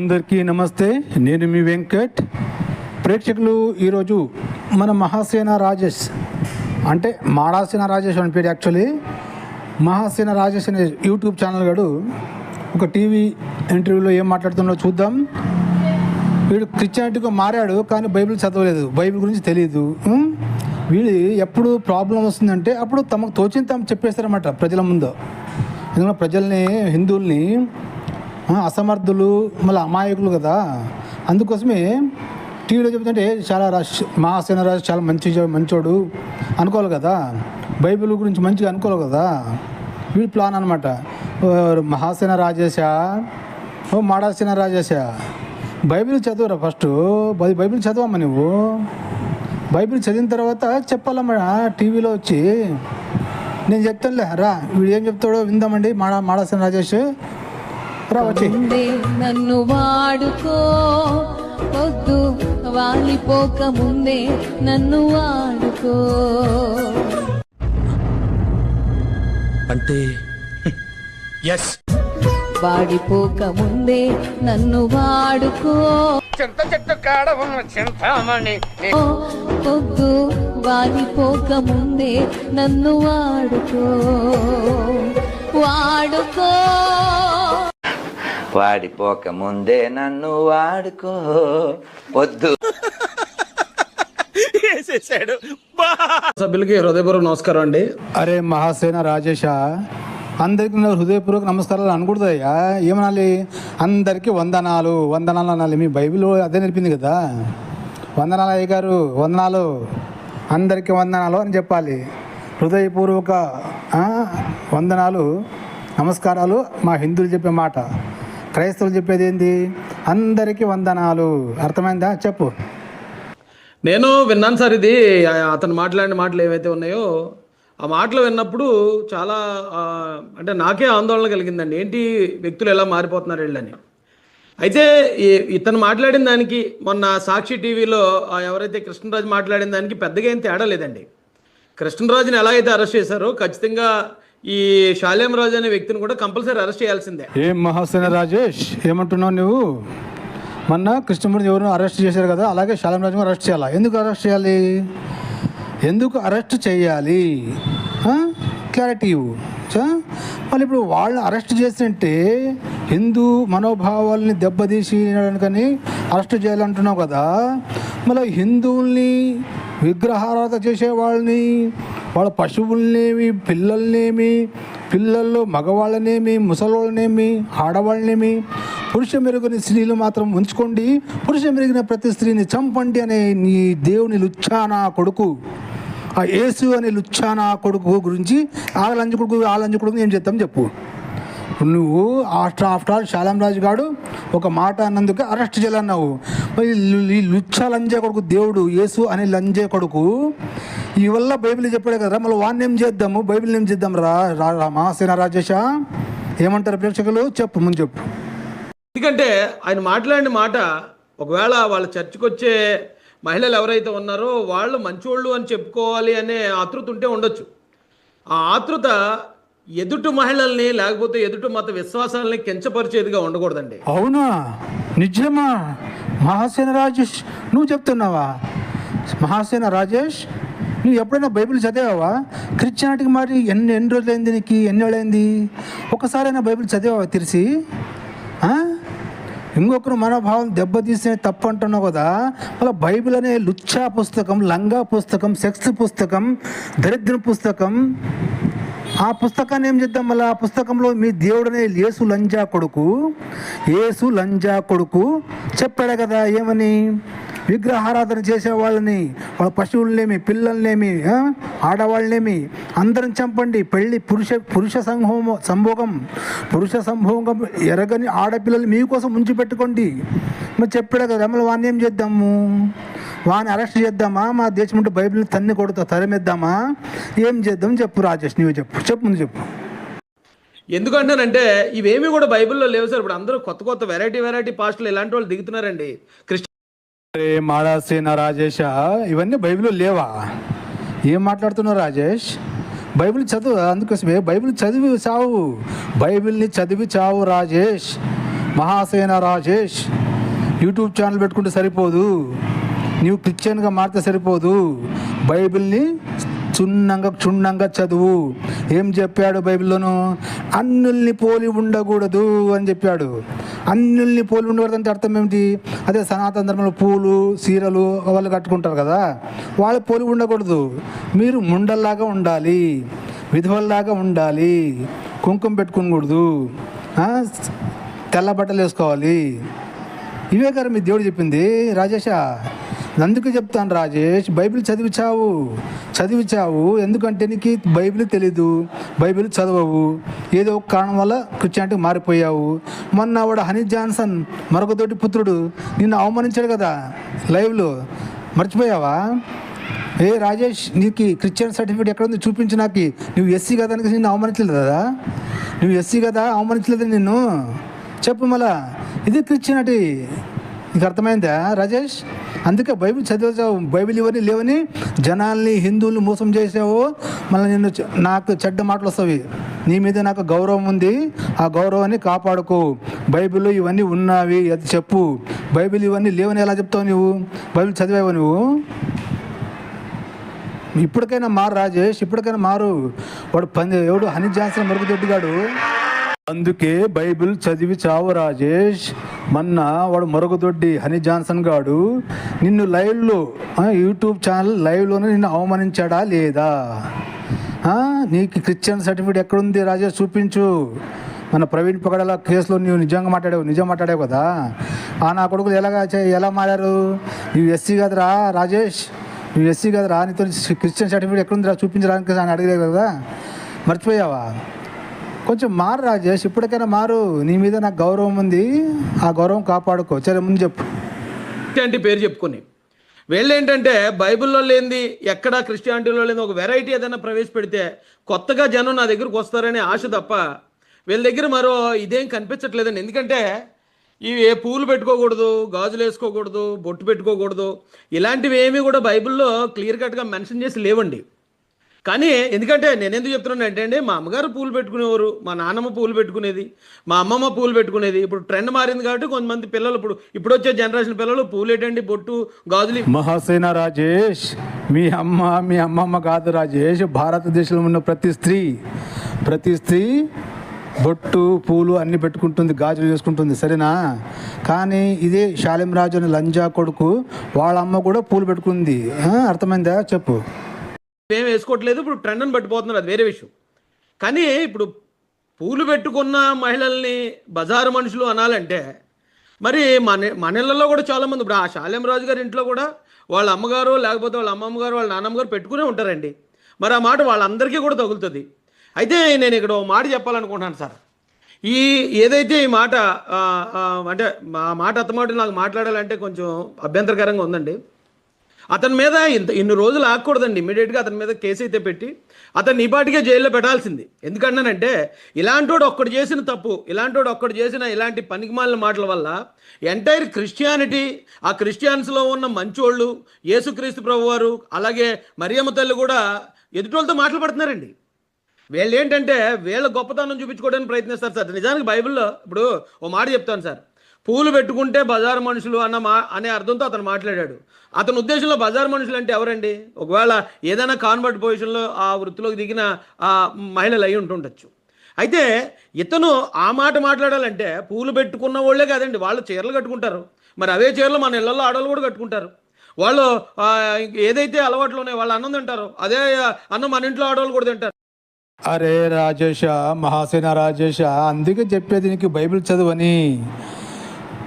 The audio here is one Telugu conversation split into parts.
అందరికీ నమస్తే. నేను మీ వెంకట్. ప్రేక్షకులు ఈరోజు మన మహాసేన రాజేష్ అంటే మాడాసేన రాజేష్ అని పేరు యాక్చువల్లీ మహాసేన రాజేష్ అనే యూట్యూబ్ ఛానల్ గడు ఒక టీవీ ఇంటర్వ్యూలో ఏం మాట్లాడుతున్నాడో చూద్దాం. వీడు క్రిస్టియానిటీగా మారాడు కానీ బైబిల్ చదవలేదు. బైబిల్ గురించి తెలియదు వీడు ఎప్పుడు ప్రాబ్లం వస్తుందంటే అప్పుడు తమకు తోచింది తాము చెప్పేస్తారన్నమాట ప్రజల ముందు. ఎందుకంటే ప్రజల్ని హిందువుల్ని అసమర్థులు మళ్ళీ అమాయకులు కదా. అందుకోసమే టీవీలో చెబుతుంటే చాలా రష్ మహాసేన రాజు చాలా మంచి మంచోడు అనుకోవాలి కదా. బైబిల్ గురించి మంచిగా అనుకోవాలి కదా. వీడి ప్లాన్ అనమాట మహాసేన రాజేశా ఓ మాడాసేన రాజేశా. బైబిల్ చదువురా ఫస్ట్? బైబిల్ చదవమ్మా నువ్వు. బైబిల్ చదివిన తర్వాత చెప్పాలమ్మా టీవీలో వచ్చి. నేను చెప్తానులే రా. వీడు ఏం చెప్తాడో విందామండి మాడా మాడాసేన రాజేష్ ముందే నన్ను వాడుకో వద్దు వాలిపోక ముందే నన్ను వాడుకో. అంటే ఎస్ వాడిపోక ముందే నన్ను వాడుకో. చింత చెట్టు కాడ ఉన్న చింతామణి. వాలిపోక ముందే నన్ను వాడుకో. వాడుకో. వాడిపోక ముందే నన్ను వాడుకో. వద్దు. వేసేసాడు. సభ్యులకి హృదయపూర్వక నమస్కారం అండి. అరే మహాసేన రాజేష అందరికీ నా హృదయపూర్వక నమస్కారాలు అనకూడదయ్యా. ఏమనాలి? అందరికీ వందనాలు. వందనాలు అనాలి. మీ బైబిల్ అదే నేర్పింది కదా. వందనాలు అయ్య గారు వందనాలు. అందరికీ వందనాలు అని చెప్పాలి. హృదయపూర్వక ఆ, వందనాలు నమస్కారాలు మా హిందువులు చెప్పే మాట. క్రైస్తవులు చెప్పేది ఏంది? అందరికీ వందనాలు. అర్థమైందా? చెప్పు. నేను విన్నాను సార్ ఇది. అతను మాట్లాడిన మాటలు ఏవైతే ఉన్నాయో ఆ మాటలు విన్నప్పుడు చాలా అంటే నాకే ఆందోళన కలిగిందండి. ఏంటి వ్యక్తులు ఎలా మారిపోతున్నారు వీళ్ళని? అయితే ఈ- ఇతను మాట్లాడిన దానికి మొన్న సాక్షి టీవీలో ఎవరైతే కృష్ణరాజు మాట్లాడిన దానికి పెద్దగా ఏం తేడా లేదండి. కృష్ణరాజుని ఎలా అయితే అరెస్ట్ చేశారో ఖచ్చితంగా ఈ శాలేం రాజు అనే వ్యక్తిని కూడా కంపల్సరీ అరెస్ట్ చేయాల్సిందే. ఏం మహాసేన రాజేష్ ఏమంటున్నావు నువ్వు? మొన్న కృష్ణమూర్తి ఎవరు అరెస్ట్ చేశారు కదా అలాగే శాలం రాజు అరెస్ట్ చేయాలా? ఎందుకు అరెస్ట్ చేయాలి? ఎందుకు అరెస్ట్ చేయాలి? క్లారిటీ ఇవ్వు. మళ్ళీ ఇప్పుడు వాళ్ళని అరెస్ట్ చేస్తుంటే హిందూ మనోభావాల్ని దెబ్బతీసినకని అరెస్ట్ చేయాలంటున్నావు కదా మళ్ళీ హిందువుల్ని విగ్రహారాధన చేసే వాళ్ళని వాళ్ళ పశువులనేమి పిల్లల్నేమి పిల్లల్లో మగవాళ్ళనేమి ముసలోళ్ళనేమి ఆడవాళ్ళనేమి పురుష మెరుగుని స్త్రీలు మాత్రం ఉంచుకోండి. పురుష మెరిగిన ప్రతి స్త్రీని చంపండి అనే నీ దేవుని లుచ్చానా కొడుకు. ఆ యేసు అనే లుచ్చానా కొడుకు గురించి ఆ లంజ కొడుకు ఆ లంజ కొడుకు ఏం చెప్తాం చెప్పు. నువ్వు after after all Shalam Raju గాడు ఒక మాట అన్నందుకు అరెస్ట్ చేయాలన్నావు. ఈ- లుచ్చ లంజే కొడుకు దేవుడు యేసు అనే లంజే కొడుకు ఈ వల్ల బైబిల్ చెప్పాడు కదా మళ్ళీ వాడిని ఏం చేద్దాము? బైబిల్ ఏం చేద్దాం రా రా- రా మహాసేన రాజేష? ఏమంటారు ప్రేక్షకులు? చెప్పు ముందు చెప్పు. ఎందుకంటే ఆయన మాట్లాడిన మాట ఒకవేళ వాళ్ళ చర్చికి వచ్చే మహిళలు ఎవరైతే ఉన్నారో వాళ్ళు మంచోళ్ళు అని చెప్పుకోవాలి అనే ఆతృత ఉంటే ఉండొచ్చు. ఆ ఆతృత ఎదుటి మహిళల్ని లేకపోతే ఎదుటి మత విశ్వాసాలని కించపరిచేదిగా ఉండకూడదండి. అవునా? నిజమా? మహాసేన రాజేష్ నువ్వు చెప్తున్నావా? మహాసేన రాజేష్ నువ్వు ఎప్పుడైనా బైబిల్ చదివావా? క్రిస్టియానిటీకి మరి ఎన్ని ఎన్ని రోజులైంది నీకు? ఎన్ని ఏళ్ళైంది? ఒకసారైనా బైబిల్ చదివావా తెలిసి ఇంకొకరు మనోభావం దెబ్బతీసే తప్పు అంటున్నావు కదా. మళ్ళీ బైబిల్ అనే లుచ్చా పుస్తకం లంగా పుస్తకం సెక్స్ పుస్తకం దరిద్ర పుస్తకం ఆ పుస్తకాన్ని ఏం చేద్దాం మళ్ళీ? ఆ పుస్తకంలో మీ దేవుడనే యేసు లంజా కొడుకు యేసు లంజా కొడుకు చెప్పాడు కదా ఏమని? విగ్రహారాధన చేసే వాళ్ళని వాళ్ళ పశువులనేమి పిల్లల్నేమి ఆడవాళ్ళనేమి అందరం చంపండి. పెళ్ళి పురుష పురుష సంభోగం సంభోగం పురుష సంభోగం ఎరగని ఆడపిల్లలు మీకోసం ఉంచి పెట్టుకోండి. మరి చెప్పాడు కదా మళ్ళీ వాడిని ఏం చేద్దాము? వాని అరెస్ట్ చేద్దామా? మా దేశం ఉంటే బైబిల్ని తన్ని కొడుతా తరమిద్దామా? ఏం చేద్దాం? చెప్పు రాజేష్ నువ్వు చెప్పు. చెప్పు ముందు చెప్పు. ఎందుకంటానంటే ఇవేమీ కూడా బైబిల్లో లేవు సార్. ఇప్పుడు అందరూ కొత్త కొత్త వెరైటీ వెరైటీ పాస్టులు ఇలాంటి వాళ్ళు దిగుతున్నారండి. క్రిస్టియన్ అరే మాడాసేన రాజేష ఇవన్నీ బైబిల్లో లేవా? ఏం మాట్లాడుతున్నావు రాజేష్? బైబిల్ చదువు అందుకోసమే బైబిల్ చదివి చావు. బైబిల్ని చదివి చావు రాజేష్. మహాసేన రాజేష్ యూట్యూబ్ ఛానల్ పెట్టుకుంటే సరిపోదు. నీవు క్రిస్టియన్గా మారితే సరిపోదు. బైబిల్ని క్షుణ్ణంగా క్షుణ్ణంగా చదువు. ఏం చెప్పాడు బైబిల్లోను? అన్నుల్ని పోలి ఉండకూడదు అని చెప్పాడు. అన్నిల్ని పోలి ఉండకూడదు అంటే అర్థం ఏమిటి? అదే సనాతన ధర్మంలో పూలు సీరలు వాళ్ళు కట్టుకుంటారు కదా. వాళ్ళు పోలి ఉండకూడదు. మీరు ముండల్లాగా ఉండాలి. విధవల్లాగా ఉండాలి. కుంకుమ పెట్టుకోకూడదు. తెల్ల బట్టలు వేసుకోవాలి. ఇవే గారు మీ దేవుడు చెప్పింది రాజేషా? అందుకే చెప్తాను రాజేష్ బైబిల్ చదివిచావు చదివిచావు. ఎందుకంటే నీకు బైబిల్ తెలీదు బైబిల్ చదవవు. ఏదో ఒక కారణం వల్ల క్రిస్టియానిటీ మారిపోయావు. మొన్న వాడు హనీ జాన్సన్ మరొకతోటి పుత్రుడు నిన్ను అవమానించాడు కదా లైవ్లో. మర్చిపోయావా? ఏ రాజేష్ నీకు క్రిస్టియన్ సర్టిఫికేట్ ఎక్కడ ఉంది? చూపించు నాకు. నువ్వు ఎస్సీ కదా అని నిన్ను అవమానించలేదు కదా? నువ్వు ఎస్సీ కదా? అవమానించలేదు నిన్ను? చెప్పు మళ్ళా. ఇది క్రిస్టియానిటీ. నీకు అర్థమైందా రాజేష్? అందుకే బైబిల్ చదివావు బైబిల్ ఇవన్నీ లేవని జనాల్ని హిందువుల్ని మోసం చేసావు. మళ్ళీ నిన్ను నాకు చెడ్డ మాటలు వస్తాయి. నీ మీద నాకు గౌరవం ఉంది. ఆ గౌరవాన్ని కాపాడుకో. బైబిల్ ఇవన్నీ ఉన్నవి అది చెప్పు. బైబిల్ ఇవన్నీ లేవని ఎలా చెప్తావు నువ్వు బైబిల్ చదివావు నువ్వు? ఇప్పటికైనా మారు రాజేష్ ఇప్పటికైనా మారు. వాడు పంది ఎవడు హనీ జాన్సన్ మరుగుదొడ్డిగాడు అందుకే బైబిల్ చదివి చావు రాజేష్. మొన్న వాడు మరుగుదొడ్డి హనీ జాన్సన్ గాడు. నిన్ను లైవ్లో యూట్యూబ్ ఛానల్ లైవ్లోనే నిన్ను అవమానించాడా లేదా? నీకు క్రిస్టియన్ సర్టిఫికేట్ ఎక్కడుంది రాజేష్? చూపించు. మన ప్రవీణ్ పగడాల కేసులో నువ్వు నిజంగా మాట్లాడావు నిజం మాట్లాడావు కదా. ఆ నా కొడుకులు ఎలాగా చే- ఎలా మారారు? నువ్వు ఎస్సీ కదరా రాజేష్? నువ్వు ఎస్సీ కదరా? నీతో క్రిస్టియన్ సర్టిఫికేట్ ఎక్కడుందిరా? చూపించడానికి అని అడిగలేదు కదా. మర్చిపోయావా? కొంచెం మారు రాజేష్ ఇప్పటికైనా మారు. నీ మీద నాకు గౌరవం ఉంది. ఆ గౌరవం కాపాడుకో. సరే ముందు చెప్పు. క్రిస్టియానిటీ పేరు చెప్పుకొని. వీళ్ళు ఏంటంటే బైబిల్లో లేనిది ఎక్కడ క్రిస్టియానిటీలో లేని ఒక వెరైటీ ఏదైనా ప్రవేశపెడితే కొత్తగా జనం నా దగ్గరకు వస్తారనే ఆశ తప్ప వీళ్ళ దగ్గర మరో ఇదేం కనిపించట్లేదండి. ఎందుకంటే ఇవి ఏ పూలు పెట్టుకోకూడదు గాజులు వేసుకోకూడదు బొట్టు పెట్టుకోకూడదు ఇలాంటివి ఏమీ కూడా బైబిల్లో క్లియర్ కట్గా మెన్షన్ చేసి లేవండి. కానీ ఎందుకంటే నేను ఎందుకు చెప్తున్నాను అంటే అండి మా అమ్మగారు పూలు పెట్టుకునేవారు మా నాన్నమ్మ పూలు పెట్టుకునేది మా అమ్మమ్మ పూలు పెట్టుకునేది. ఇప్పుడు ట్రెండ్ మారింది కాబట్టి కొంతమంది పిల్లలు ఇప్పుడు ఇప్పుడు వచ్చే జనరేషన్ పిల్లలు పూలు ఏంటండి బొట్టు గాజులు మహాసేన రాజేష్ మీ అమ్మ మీ అమ్మమ్మ కాదు రాజేష్ భారతదేశంలో ఉన్న ప్రతి స్త్రీ ప్రతి స్త్రీ బొట్టు పూలు అన్ని పెట్టుకుంటుంది గాజులు వేసుకుంటుంది సరేనా? కానీ ఇదే శాలిం అని లంజా కొడుకు వాళ్ళ అమ్మ కూడా పూలు పెట్టుకుంది. అర్థమైందా? చెప్పు. ఏం వేసుకోవట్లేదు ఇప్పుడు ట్రెండ్ని పట్టిపోతున్నారు అది వేరే విషయం. కానీ ఇప్పుడు పూలు పెట్టుకున్న మహిళల్ని బజారు మనుషులు అనాలంటే మరి మన మన ఇళ్ళల్లో కూడా చాలామంది ఇప్పుడు ఆ శాలెం రాజు గారి ఇంట్లో కూడా వాళ్ళ అమ్మగారు లేకపోతే వాళ్ళ అమ్మమ్మ గారు వాళ్ళ నాన్నమ్మ గారు పెట్టుకునే ఉంటారండి. మరి ఆ మాట వాళ్ళందరికీ కూడా తగులుతుంది. అయితే నేను ఇక్కడ మాట చెప్పాలనుకుంటున్నాను సార్. ఈ ఏదైతే ఈ మాట అంటే మా మాట అత్తమాట నాకు మాట్లాడాలంటే కొంచెం అభ్యంతరకరంగా ఉందండి. అతని మీద ఇంత ఇన్ని రోజులు ఆగకూడదండి. ఇమీడియట్గా అతని మీద కేసు అయితే పెట్టి అతన్ని ఈపాటికే జైల్లో పెట్టాల్సింది. ఎందుకన్నానంటే ఇలాంటోడు ఒక్కడు చేసిన తప్పు ఇలాంటోడు ఒక్కడు చేసిన ఇలాంటి పనికిమాలిన మాటల వల్ల ఎంటైర్ క్రిస్టియానిటీ ఆ క్రిస్టియన్స్లో ఉన్న మంచోళ్ళు యేసుక్రీస్తు ప్రభు వారు అలాగే మరియమ్మ తల్లి కూడా ఎదుటోళ్ళతో మాట్లాడుతున్నారండి వీళ్ళు ఏంటంటే వీళ్ళ గొప్పతనం చూపించుకోవడానికి ప్రయత్నిస్తారు సార్. నిజానికి బైబిల్లో ఇప్పుడు ఓ మాట చెప్తాను సార్. పూలు పెట్టుకుంటే బజారు మనుషులు అన్న మా అనే అర్థంతో అతను మాట్లాడాడు. అతని ఉద్దేశంలో బజారు మనుషులు అంటే ఎవరండి? ఒకవేళ ఏదైనా కాన్వర్ట్ పొజిషన్లో ఆ వృత్తిలోకి దిగిన ఆ మహిళలు అయి ఉంటుండొచ్చు. అయితే ఇతను ఆ మాట మాట్లాడాలంటే పూలు పెట్టుకున్న వాళ్ళే కాదండి వాళ్ళు చీరలు కట్టుకుంటారు. మరి అవే చీరలు మన ఇళ్ళలో ఆడవాళ్ళు కూడా కట్టుకుంటారు. వాళ్ళు ఏదైతే అలవాట్లు ఉన్నాయో వాళ్ళు అన్నం తింటారు అదే అన్నం మన ఇంట్లో ఆడవాళ్ళు కూడా తింటారు. అరే రాజేష మహాసేన రాజేష అందుకే చెప్పేది నీకు బైబిల్ చదువని.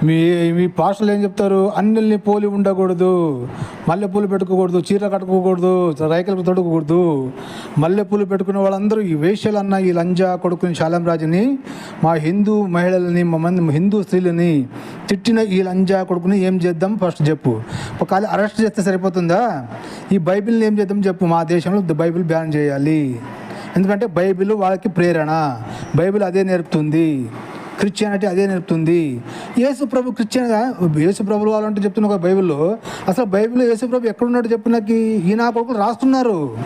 మీ మీ పాస్టర్లు ఏం చెప్తారు? అన్నిల్ని పోలి ఉండకూడదు. మల్లెపూలు పెట్టుకోకూడదు చీర కట్టుకోకూడదు రైకలకు తొడగకూడదు మల్లెపూలు పెట్టుకునే వాళ్ళందరూ ఈ వేష్యలు అన్న ఈ లంజా కొడుకుని శాలం రాజుని మా హిందూ మహిళలని మా మంది హిందూ స్త్రీలని తిట్టిన ఈ లంజా కొడుకుని ఏం చేద్దాం? ఫస్ట్ చెప్పు. ఒకవేళ అరెస్ట్ చేస్తే సరిపోతుందా? ఈ బైబిల్ని ఏం చేద్దాం చెప్పు? మా దేశంలో బైబిల్ బ్యాన్ చేయాలి. ఎందుకంటే బైబిల్ వాళ్ళకి ప్రేరణ. బైబిల్ అదే నేర్పుతుంది. క్రిస్టియానిటీ అదే నేర్పుతుంది. యేసు ప్రభు క్రిస్టియన్గా యేసు ప్రభులు వాళ్ళు అంటే చెప్తున్న ఒక బైబిల్లో అసలు బైబిల్లో యేసు ప్రభు ఎక్కడున్నాడు చెప్పినకి ఈయన ఈ నా కొడుకులు రాస్తున్నారు.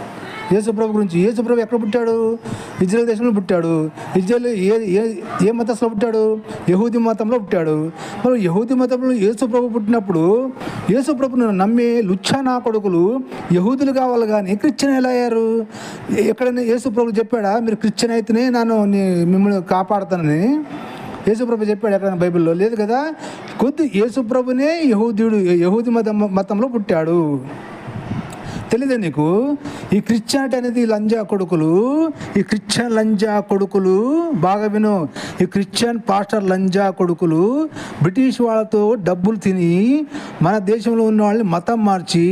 యేసుప్రభు గురించి. యేసుప్రభు ఎక్కడ పుట్టాడు? ఇజ్రాయల్ దేశంలో పుట్టాడు. ఇజ్రాయల్ ఏ ఏ ఏ మతంలో పుట్టాడు? యహూది మతంలో పుట్టాడు. మరి యహూది మతంలో యేసుప్రభు పుట్టినప్పుడు యేసుప్రభును నమ్మే లుచ్చా నా కొడుకులు యహూదులు కావాలి కానీ క్రిస్టియన్ ఎలా అయ్యారు? ఎక్కడైనా యేసుప్రభు చెప్పాడా? మీరు క్రిస్టియన్ అయితేనే నన్ను మిమ్మల్ని కాపాడుతానని? యేసుప్రభు చెప్పాడు ఎక్కడైనా బైబిల్లో? లేదు కదా? కొద్ది యేసుప్రభునే యహూదుడు యహూది మతం మతంలో పుట్టాడు. తెలీదా నీకు? ఈ క్రిస్టియానిటీ అనేది లంజా కొడుకులు ఈ క్రిస్టియన్ లంజా కొడుకులు బాగా విను. ఈ క్రిస్టియన్ పాస్టర్ లంజా కొడుకులు బ్రిటిష్ వాళ్ళతో డబ్బులు తిని మన దేశంలో ఉన్న వాళ్ళని మతం మార్చి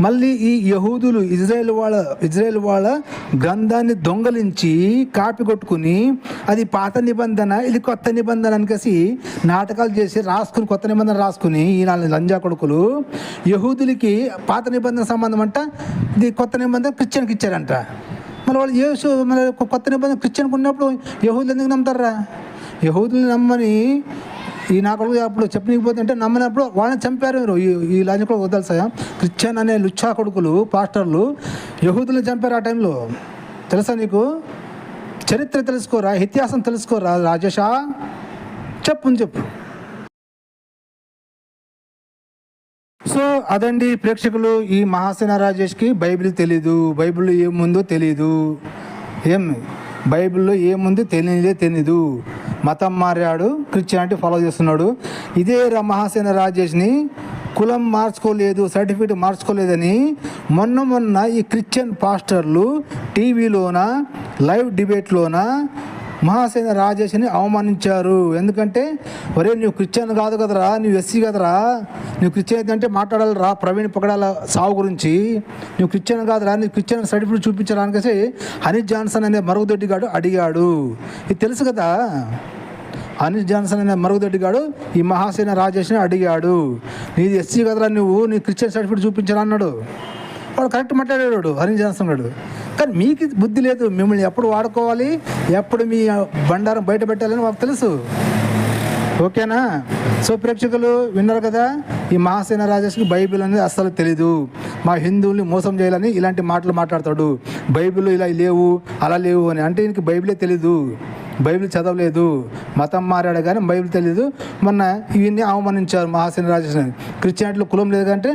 మళ్ళీ ఈ యహూదులు ఇజ్రాయెల్ వాళ్ళ ఇజ్రాయెల్ వాళ్ళ గ్రంథాన్ని దొంగలించి కాపీ కొట్టుకుని అది పాత నిబంధన ఇది కొత్త నిబంధన అనేసి నాటకాలు చేసి రాసుకుని కొత్త నిబంధన రాసుకుని ఈ నాలుగు లంజా కొడుకులు యహూదులకి పాత నిబంధన సంబంధం అంట ఇది కొత్త నిబంధన క్రిస్టియన్కి ఇచ్చారంట. మరి వాళ్ళు యేసు మరి కొత్త నిబంధన క్రిస్టియన్కి ఉన్నప్పుడు యహూదులు ఎందుకు నమ్ముతారా యహూదులు నమ్మని ఈ నా కొడుకు అప్పుడు చెప్పనీకపోతే అంటే నమ్మనప్పుడు వాళ్ళని చంపారు మీరు. ఈ ఈ లాజిక్ కూడా వదలసా క్రిస్టియన్ అనే లుచ్చా కొడుకులు పాస్టర్లు యహూదులను చంపారు ఆ టైంలో. తెలుసా నీకు? చరిత్ర తెలుసుకోరా? ఇతిహాసం తెలుసుకోరా రాజేషా? చెప్పు చెప్పు. సో అదండి ప్రేక్షకులు ఈ మహాసేన రాజేష్కి బైబిల్ తెలీదు. బైబిల్లో ఏముందో తెలీదు. ఏం? బైబిల్లో ఏముందో తెలియదే తెలీదు. మతం మారాడు క్రిస్టియానిటీ ఫాలో చేస్తున్నాడు. ఇదే రా- మహాసేన రాజేష్ని కులం మార్చుకోలేదు సర్టిఫికేట్ మార్చుకోలేదని మొన్న మొన్న ఈ క్రిస్టియన్ పాస్టర్లు టీవీలోన లైవ్ డిబేట్లోన మహాసేన రాజేష్ని అవమానించారు. ఎందుకంటే ఒరే నువ్వు క్రిస్టియన్ కాదు కదరా నువ్వు ఎస్సీ కదరా నువ్వు క్రిస్టియన్ అంటే మాట్లాడాలి రా ప్రవీణ్ పగడాల సావు గురించి. నువ్వు క్రిస్టియన్ కాదురా నువ్వు క్రిస్టియన్ సర్టిఫికేట్ చూపించడానికేసి హనీష్ జాన్సన్ అనే మరుగుదొడ్డి గాడు అడిగాడు. ఇది తెలుసు కదా? అనిల్ జాన్సన్ అనే మరుగుదొడ్డిగాడు ఈ మహాసేన రాజేష్ని అడిగాడు. నీది ఎస్సీ కదరా నువ్వు నీ క్రిస్టియన్ సర్టిఫికేట్ చూపించరా అన్నాడు. వాడు కరెక్ట్ మాట్లాడేవాడు హరిన్ జాన్సన్ గారు కానీ మీకు బుద్ధి లేదు మిమ్మల్ని ఎప్పుడు వాడుకోవాలి ఎప్పుడు మీ బండారం బయట పెట్టాలని మాకు తెలుసు. ఓకేనా? సో ప్రేక్షకులు విన్నారు కదా ఈ మహాసేన రాజేష్కి బైబిల్ అనేది అస్సలు తెలీదు. మా హిందువుల్ని మోసం చేయాలని ఇలాంటి మాటలు మాట్లాడతాడు. బైబిల్ ఇలా లేవు అలా లేవు అని అంటే ఈయనకి బైబిలే తెలీదు. బైబిల్ చదవలేదు. మతం మారాడు కానీ బైబిల్ తెలీదు. మొన్న ఇవన్నీ అవమానించారు మహాసేన రాజేష్ క్రిస్టియానిటీలో కులం లేదు కంటే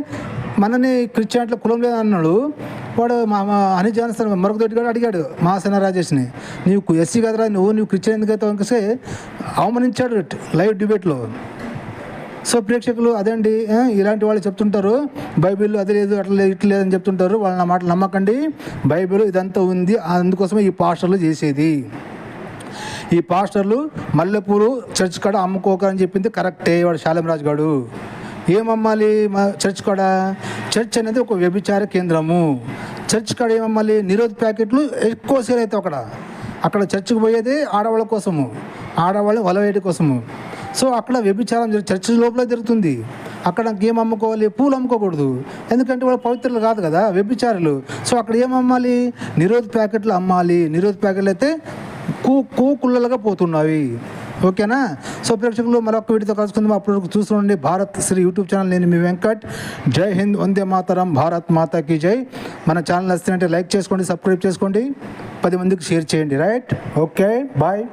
మనని క్రిస్టియానిటీలో కులం లేదన్నాడు వాడు మా అని జాన్సన్ తోటి కూడా అడిగాడు మహాసేన రాజేష్ని. నీవు ఎస్సీ కదరా నువ్వు నువ్వు క్రిస్టియన్ ఎందుకైతే అవుతావు అవమానించాడు లైవ్ డిబేట్లో. సో ప్రేక్షకులు అదండి అండి ఇలాంటి వాళ్ళు చెప్తుంటారు. బైబిల్ అది లేదు అట్లా లేదు ఇట్లా లేదని చెప్తుంటారు. వాళ్ళ నా మాటలు నమ్మకండి. బైబిల్ ఇదంతా ఉంది. అందుకోసమే ఈ పాస్టర్లు చేసేది. ఈ పాస్టర్లు మల్లెపూలు చర్చ్ కాడ అమ్ముకోకని చెప్పింది కరెక్టే వాడు శాలం రాజు గాడు. ఏం అమ్మాలి మా చర్చ్ కాడ? చర్చ్ అనేది ఒక వ్యభిచార కేంద్రము. చర్చ్ కాడ ఏమమ్మాలి? నిరోధ ప్యాకెట్లు ఎక్కువ సేల్ అవుతాయి అక్కడ. అక్కడ చర్చికి పోయేది ఆడవాళ్ళ కోసము. ఆడవాళ్ళు వలవేయడం కోసము. సో అక్కడ వ్యభిచారం చర్చ్ లోపల జరుగుతుంది. అక్కడ ఏం అమ్ముకోవాలి పూలు అమ్ముకోకూడదు. ఎందుకంటే వాళ్ళు పవిత్రులు కాదు కదా వ్యభిచారులు. సో అక్కడ ఏం అమ్మాలి నిరోధ ప్యాకెట్లు అమ్మాలి. నిరోధ ప్యాకెట్లు అయితే కూ కూ కుళ్ళలుగా పోతున్నవి ఓకేనా? సో ప్రేక్షకులు మరొక వీడియోతో కలుసుకుందాం. అప్పుడు వరకు చూస్తుండండి భారత్ శ్రీ యూట్యూబ్ ఛానల్. నేను మీ వెంకట్. జై హింద్ వందే మాతరం. భారత్ మాతాకి జై. మన ఛానల్ నచ్చినట్టే లైక్ చేసుకోండి సబ్స్క్రైబ్ చేసుకోండి. పది మందికి షేర్ చేయండి. రైట్? Okay bye.